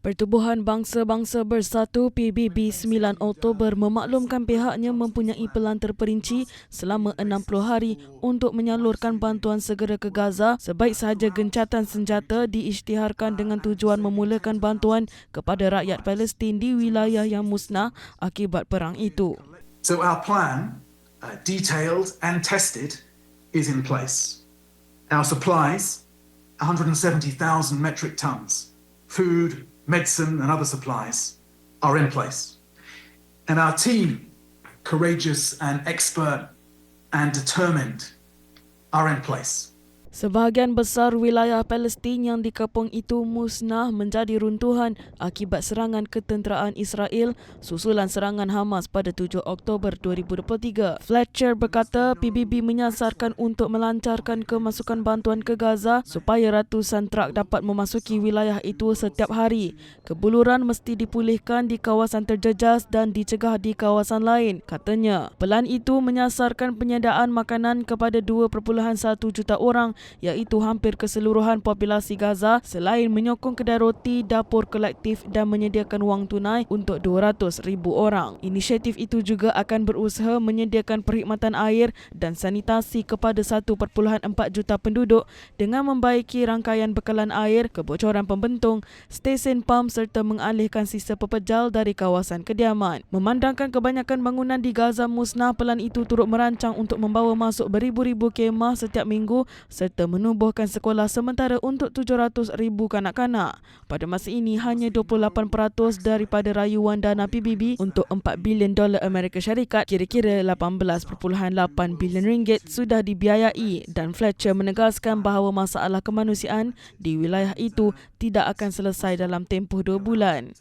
Pertubuhan Bangsa-Bangsa Bersatu PBB 9 Oktober memaklumkan pihaknya mempunyai pelan terperinci selama 60 hari untuk menyalurkan bantuan segera ke Gaza sebaik sahaja gencatan senjata diisytiharkan dengan tujuan memulakan bantuan kepada rakyat Palestin di wilayah yang musnah akibat perang itu. So our plan, uh, detailed and tested, is in place. Our supplies, 170,000 metric tons, food, medicine and other supplies, are in place. And our team, courageous and expert and determined, are in place. Sebahagian besar wilayah Palestin yang dikepung itu musnah menjadi runtuhan akibat serangan ketenteraan Israel susulan serangan Hamas pada 7 Oktober 2023. Fletcher berkata PBB menyasarkan untuk melancarkan kemasukan bantuan ke Gaza supaya ratusan trak dapat memasuki wilayah itu setiap hari. Kebuluran mesti dipulihkan di kawasan terjejas dan dicegah di kawasan lain, katanya. Pelan itu menyasarkan penyediaan makanan kepada 2.1 juta orang iaitu hampir keseluruhan populasi Gaza selain menyokong kedai roti, dapur kolektif dan menyediakan wang tunai untuk 200 ribu orang. Inisiatif itu juga akan berusaha menyediakan perkhidmatan air dan sanitasi kepada 1.4 juta penduduk dengan membaiki rangkaian bekalan air, kebocoran pembentung, stesen pam serta mengalihkan sisa pepejal dari kawasan kediaman. Memandangkan kebanyakan bangunan di Gaza musnah, pelan itu turut merancang untuk membawa masuk beribu-ribu kemah setiap minggu serta menubuhkan sekolah sementara untuk 700 ribu kanak-kanak. Pada masa ini, hanya 28% daripada rayuan dana PBB untuk 4 bilion dolar Amerika Syarikat, kira-kira 18.8 bilion ringgit sudah dibiayai dan Fletcher menegaskan bahawa masalah kemanusiaan di wilayah itu tidak akan selesai dalam tempoh dua bulan.